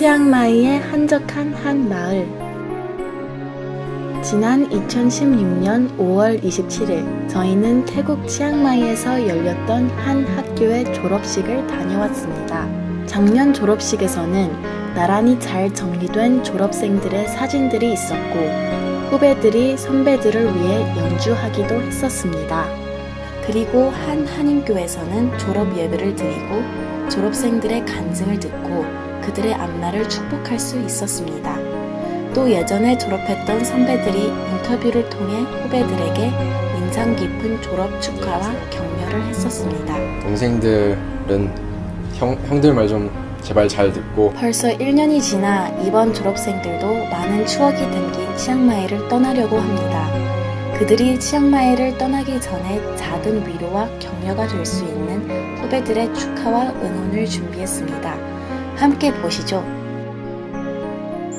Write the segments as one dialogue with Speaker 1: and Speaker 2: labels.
Speaker 1: 치앙마이의 한적한 한 마을. 지난 2016년 5월 27일, 저희는 태국 치앙마이에서 열렸던 한 학교의 졸업식을 다녀왔습니다. 작년 졸업식에서는 나란히 잘 정리된 졸업생들의 사진들이 있었고, 후배들이 선배들을 위해 연주하기도 했었습니다. 그리고 한 한인교에서는 졸업 예배를 드리고 졸업생들의 간증을 듣고 그들의 앞날을 축복할 수 있었습니다. 또 예전에 졸업했던 선배들이 인터뷰를 통해 후배들에게 인상 깊은 졸업 축하와 격려를 했었습니다.
Speaker 2: 동생들은 형, 형들 말 좀 제발 잘 듣고
Speaker 1: 벌써 1년이 지나 이번 졸업생들도 많은 추억이 담긴 치앙마이를 떠나려고 합니다. 그들이 치앙마이를 떠나기 전에 작은 위로와 격려가 될 수 있는 후배들의 축하와 응원을 준비했습니다. 함께 보시죠.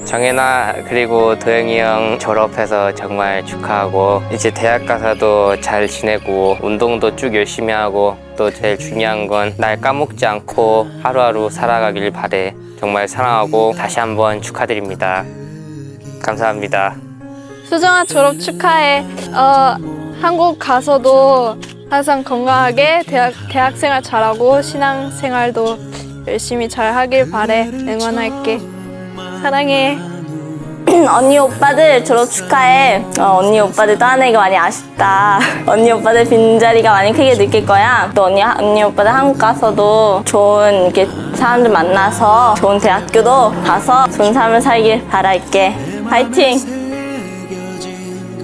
Speaker 3: 정혜나 그리고 도영이 형 졸업해서 정말 축하하고 이제 대학 가서도 잘 지내고 운동도 쭉 열심히 하고 또 제일 중요한 건 날 까먹지 않고 하루하루 살아가길 바래 정말 사랑하고 다시 한번 축하드립니다 감사합니다
Speaker 4: 수정아 졸업 축하해. 어, 한국 가서도 항상 건강하게 대학, 대학생활 잘하고 신앙생활도 열심히 잘 하길 바래. 응원할게. 사랑해.
Speaker 5: 언니 오빠들 졸업 축하해. 어, 언니 오빠들 떠나내기 많이 아쉽다. 언니 오빠들 빈자리가 많이 크게 느낄 거야. 또 언니 언니 오빠들 한국 가서도 좋은 이렇게 사람들 만나서 좋은 대학교도 가서 좋은 삶을 살길 바랄게. 파이팅!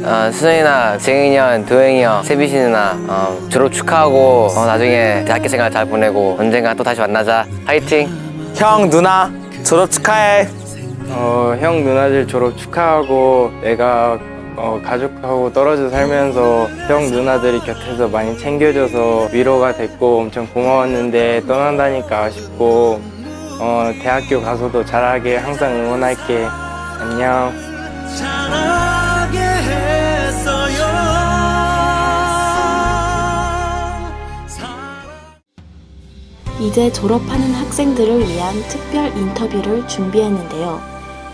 Speaker 3: 어, 수정이 나 재영이 형, 도영이 형, 세비씨 누나 어, 졸업 축하하고 어, 나중에 대학교 생활 잘 보내고 언젠가 또 다시 만나자. 화이팅!
Speaker 6: 형 누나 졸업 축하해.
Speaker 2: 어, 형 누나들 졸업 축하하고 내가 어, 가족하고 떨어져 살면서 형 누나들이 곁에서 많이 챙겨줘서 위로가 됐고 엄청 고마웠는데 떠난다니까 아쉽고 어, 대학교 가서도 잘하게 항상 응원할게. 안녕
Speaker 1: 이제 졸업하는 학생들을 위한 특별 인터뷰를 준비했는데요.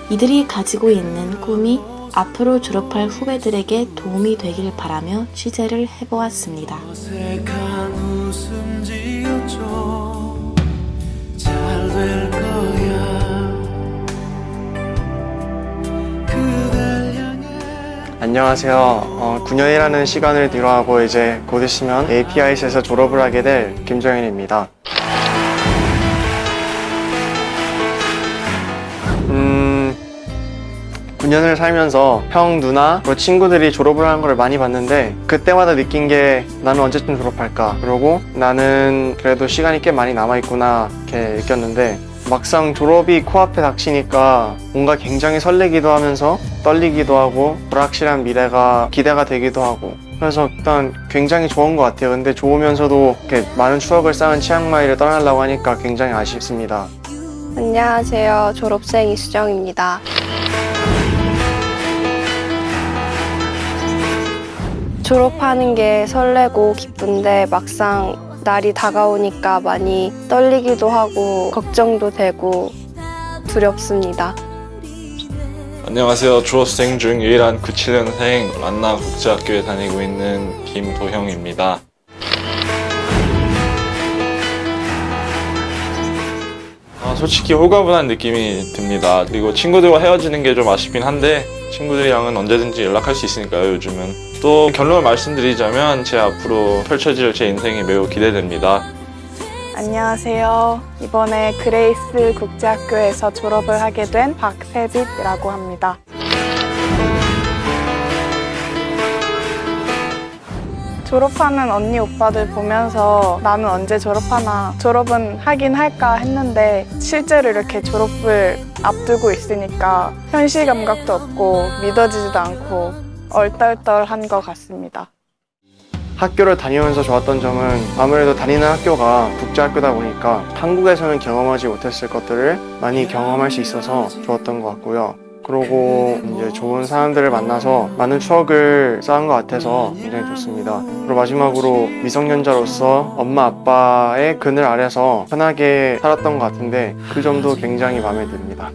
Speaker 1: 이들이 가지고 있는 꿈이 앞으로 졸업할 후배들에게 도움이 되길 바라며 취재를 해보았습니다.
Speaker 7: 안녕하세요. 어, 9년이라는 시간을 뒤로하고 이제 곧 있으면 API에서 졸업을 하게 될 김정현입니다. 9년을 살면서 형, 누나, 그리고 친구들이 졸업을 하는 걸 많이 봤는데 그때마다 느낀 게 나는 언제쯤 졸업할까? 그러고 나는 그래도 시간이 꽤 많이 남아있구나 이렇게 느꼈는데 막상 졸업이 코앞에 닥치니까 뭔가 굉장히 설레기도 하면서 떨리기도 하고 불확실한 미래가 기대가 되기도 하고 그래서 일단 굉장히 좋은 것 같아요. 근데 좋으면서도 이렇게 많은 추억을 쌓은 치앙마이를 떠나려고 하니까 굉장히 아쉽습니다.
Speaker 4: 안녕하세요. 졸업생 이수정입니다. 졸업하는 게 설레고 기쁜데 막상 날이 다가오니까 많이 떨리기도 하고 걱정도 되고 두렵습니다.
Speaker 8: 안녕하세요. 졸업생 중 유일한 97년생 란나 국제학교에 다니고 있는 김도형입니다. 아, 솔직히 홀가분한 느낌이 듭니다. 그리고 친구들과 헤어지는 게 좀 아쉽긴 한데 친구들이랑은 언제든지 연락할 수 있으니까요, 요즘은. 또 결론을 말씀드리자면 제 앞으로 펼쳐질 제 인생이 매우 기대됩니다.
Speaker 4: 안녕하세요. 이번에 그레이스 국제학교에서 졸업을 하게 된 박세빛이라고 합니다. 졸업하는 언니 오빠들 보면서 나는 언제 졸업하나 졸업은 하긴 할까 했는데 실제로 이렇게 졸업을 앞두고 있으니까 현실 감각도 없고 믿어지지도 않고 얼떨떨한 것 같습니다.
Speaker 7: 학교를 다니면서 좋았던 점은 아무래도 다니는 학교가 국제학교다 보니까 한국에서는 경험하지 못했을 것들을 많이 경험할 수 있어서 좋았던 것 같고요. 그러고 이제 좋은 사람들을 만나서 많은 추억을 쌓은 것 같아서 굉장히 좋습니다. 그리고 마지막으로 미성년자로서 엄마 아빠의 그늘 아래서 편하게 살았던 것 같은데 그 점도 굉장히 마음에 듭니다.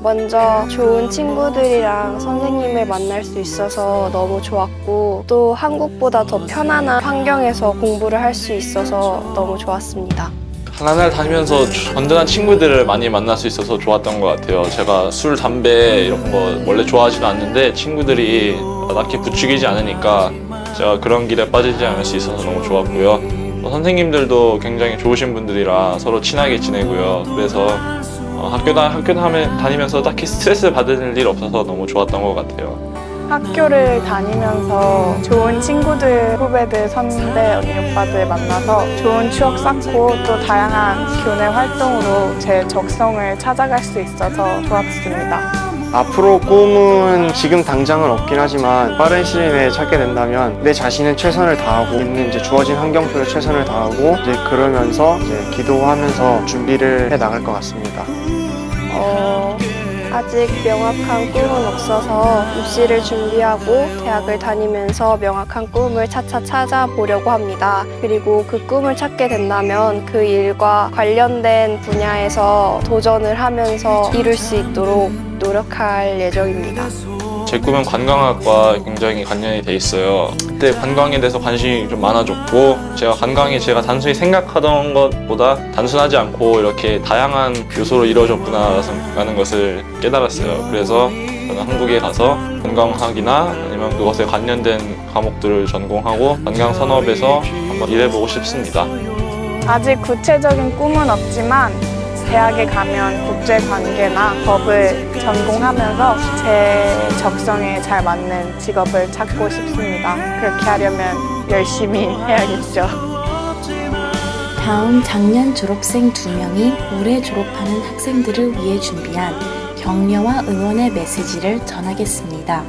Speaker 9: 먼저 좋은 친구들이랑 선생님을 만날 수 있어서 너무 좋았고 또 한국보다 더 편안한 환경에서 공부를 할 수 있어서 너무 좋았습니다.
Speaker 8: 하나날 다니면서 든든한 친구들을 많이 만날 수 있어서 좋았던 것 같아요. 제가 술, 담배 이런 거 원래 좋아하지도 않는데 친구들이 딱히 부추기지 않으니까 제가 그런 길에 빠지지 않을 수 있어서 너무 좋았고요. 또 선생님들도 굉장히 좋으신 분들이라 서로 친하게 지내고요. 그래서 어, 학교 다 학교 다니- 다니면서 딱히 스트레스 받을 일 없어서 너무 좋았던 것 같아요.
Speaker 4: 학교를 다니면서 좋은 친구들, 후배들, 선배, 언니, 오빠들 만나서 좋은 추억 쌓고 또 다양한 교내 활동으로 제 적성을 찾아갈 수 있어서 좋았습니다.
Speaker 7: 앞으로 꿈은 지금 당장은 없긴 하지만 빠른 시일 내에 찾게 된다면 내 자신은 최선을 다하고 있는 이제 주어진 환경 속에 최선을 다하고 이제 그러면서 이제 기도하면서 준비를 해 나갈 것 같습니다.
Speaker 9: 어, 아직 명확한 꿈은 없어서 입시를 준비하고 대학을 다니면서 명확한 꿈을 차차 찾아보려고 합니다. 그리고 그 꿈을 찾게 된다면 그 일과 관련된 분야에서 도전을 하면서 이룰 수 있도록 노력할 예정입니다.
Speaker 8: 제 꿈은 관광학과 굉장히 관련이 돼 있어요. 그때 관광에 대해서 관심이 좀 많아졌고 제가 관광이 제가 단순히 생각하던 것보다 단순하지 않고 이렇게 다양한 요소로 이루어졌구나라는 것을 깨달았어요. 그래서 저는 한국에 가서 관광학이나 아니면 그것에 관련된 과목들을 전공하고 관광 산업에서 한번 일해보고 싶습니다.
Speaker 4: 아직 구체적인 꿈은 없지만 대학에 가면 국제관계나 법을 전공하면서 제 적성에 잘 맞는 직업을 찾고 싶습니다. 그렇게 하려면 열심히 해야겠죠.
Speaker 1: 다음 작년 졸업생 두 명이 올해 졸업하는 학생들을 위해 준비한 격려와 응원의 메시지를 전하겠습니다.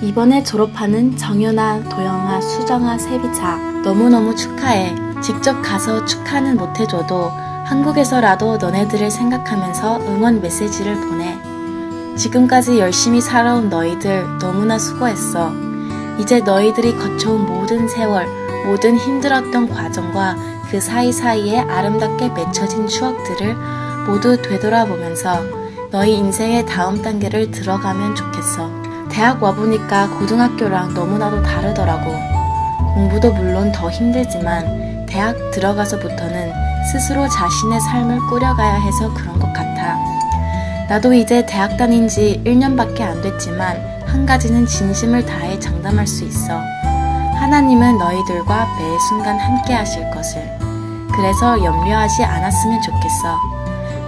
Speaker 1: 이번에 졸업하는 정연아, 도영아, 수정아, 세비차 너무너무 축하해. 직접 가서 축하는 못해줘도 한국에서라도 너네들을 생각하면서 응원 메시지를 보내. 지금까지 열심히 살아온 너희들 너무나 수고했어. 이제 너희들이 거쳐온 모든 세월, 모든 힘들었던 과정과 그 사이사이에 아름답게 맺혀진 추억들을 모두 되돌아보면서 너희 인생의 다음 단계를 들어가면 좋겠어. 대학 와보니까 고등학교랑 너무나도 다르더라고. 공부도 물론 더 힘들지만 대학 들어가서부터는 스스로 자신의 삶을 꾸려가야 해서 그런 것 같아. 나도 이제 대학 다닌 지 1년밖에 안 됐지만 한 가지는 진심을 다해 장담할 수 있어. 하나님은 너희들과 매 순간 함께 하실 것을. 그래서 염려하지 않았으면 좋겠어.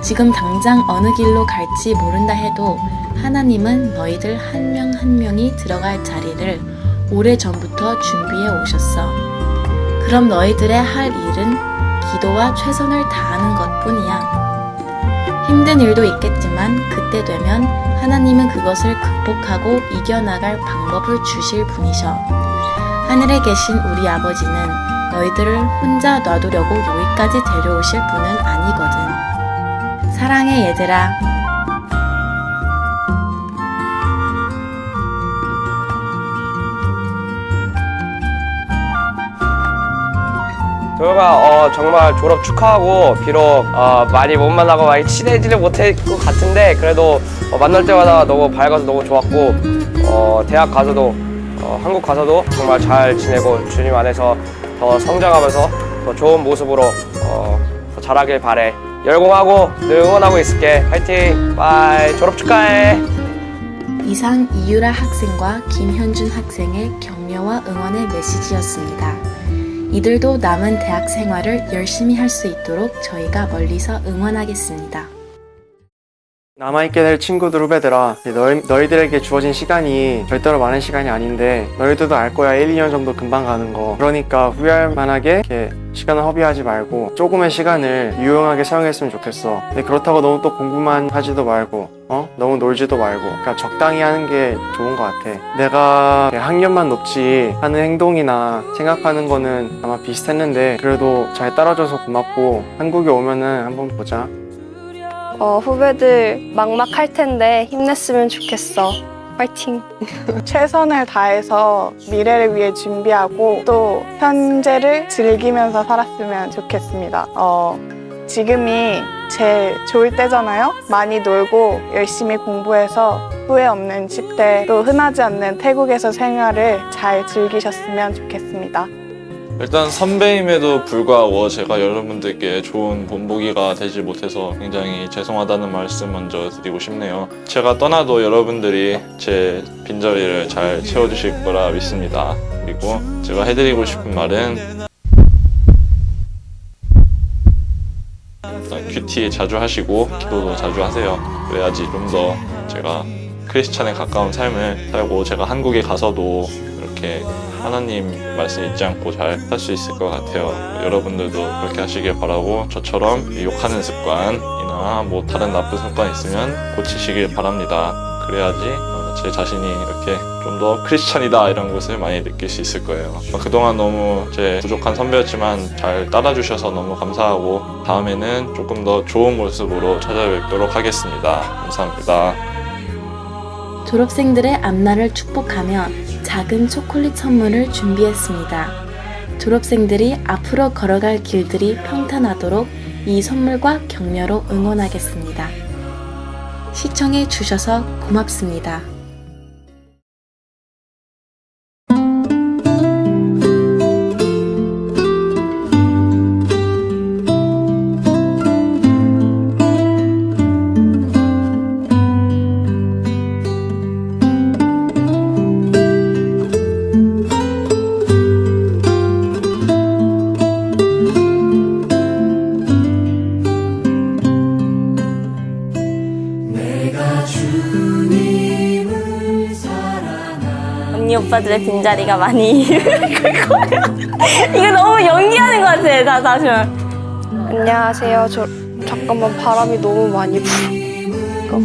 Speaker 1: 지금 당장 어느 길로 갈지 모른다 해도 하나님은 너희들 한명한 명이 들어갈 자리를 오래 전부터 준비해 오셨어. 그럼 너희들의 할 일은 기도와 최선을 다하는 것 뿐이야. 힘든 일도 있겠지만 그때 되면 하나님은 그것을 극복하고 이겨나갈 방법을 주실 분이셔. 하늘에 계신 우리 아버지는 너희들을 혼자 놔두려고 여기까지 데려오실 분은 아니거든. 사랑해 얘들아.
Speaker 6: 도영아 어, 정말 졸업 축하하고 비록 어, 많이 못 만나고 많이 친해지를 못할 것 같은데 그래도 어, 만날 때마다 너무 밝아서 너무 좋았고 어, 대학 가서도 어, 한국 가서도 정말 잘 지내고 주님 안에서 더 성장하면서 더 좋은 모습으로 어, 더 잘하길 바래 열공하고 늘 응원하고 있을게 화이팅 바이 졸업 축하해
Speaker 1: 이상 이유라 학생과 김현준 학생의 격려와 응원의 메시지였습니다. 이들도 남은 대학 생활을 열심히 할 수 있도록 저희가 멀리서 응원하겠습니다.
Speaker 7: 남아있게 될 친구들 후배들아 너희, 너희들에게 주어진 시간이 절대로 많은 시간이 아닌데 너희들도 알 거야. 1, 2년 정도 금방 가는 거. 그러니까 후회할 만하게 이렇게 시간을 허비하지 말고 조금의 시간을 유용하게 사용했으면 좋겠어. 근데 그렇다고 너무 또 공부만 하지도 말고 어? 너무 놀지도 말고 그러니까 적당히 하는 게 좋은 것 같아. 내가 학년만 높지 하는 행동이나 생각하는 거는 아마 비슷했는데 그래도 잘 따라줘서 고맙고 한국에 오면은 한번 보자
Speaker 9: 어, 후배들 막막할 텐데 힘냈으면 좋겠어. 파이팅!
Speaker 4: 최선을 다해서 미래를 위해 준비하고 또 현재를 즐기면서 살았으면 좋겠습니다. 어, 지금이 제일 좋을 때잖아요. 많이 놀고 열심히 공부해서 후회 없는 10대 또 흔하지 않는 태국에서 생활을 잘 즐기셨으면 좋겠습니다.
Speaker 8: 일단 선배임에도 불구하고 제가 여러분들께 좋은 본보기가 되지 못해서 굉장히 죄송하다는 말씀 먼저 드리고 싶네요. 제가 떠나도 여러분들이 제 빈자리를 잘 채워주실 거라 믿습니다. 그리고 제가 해드리고 싶은 말은 큐티 자주 하시고 기도도 자주 하세요. 그래야지 좀 더 제가 크리스찬에 가까운 삶을 살고 제가 한국에 가서도 이렇게 하나님 말씀 잊지 않고 잘 살 수 있을 것 같아요. 여러분들도 그렇게 하시길 바라고 저처럼 욕하는 습관이나 뭐 다른 나쁜 습관 있으면 고치시길 바랍니다. 그래야지 어, 제 자신이 이렇게 좀 더 크리스찬이다 이런 것을 많이 느낄 수 있을 거예요. 어, 그동안 너무 제 부족한 선배였지만 잘 따라주셔서 너무 감사하고 다음에는 조금 더 좋은 모습으로 찾아뵙도록 하겠습니다. 감사합니다.
Speaker 1: 졸업생들의 앞날을 축복하며 작은 초콜릿 선물을 준비했습니다. 졸업생들이 앞으로 걸어갈 길들이 평탄하도록 이 선물과 격려로 응원하겠습니다. 시청해 주셔서 고맙습니다.
Speaker 5: 오빠들의 빈자리가 많이 클 거야. 이거 너무 연기하는 것 같아. 다 다시 말.
Speaker 9: 안녕하세요. 저, 잠깐만 바람이 너무 많이 불어.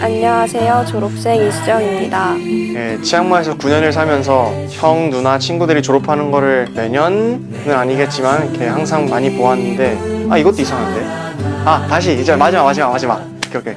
Speaker 9: 안녕하세요. 졸업생 이수정입니다.
Speaker 7: 예, 치앙마이에서 9년을 살면서 형, 누나, 친구들이 졸업하는 거를 매년은 아니겠지만 이렇게 항상 많이 보았는데 아 이것도 이상한데 아 다시 이제 마지막 마지막 마지막 오케이 오케이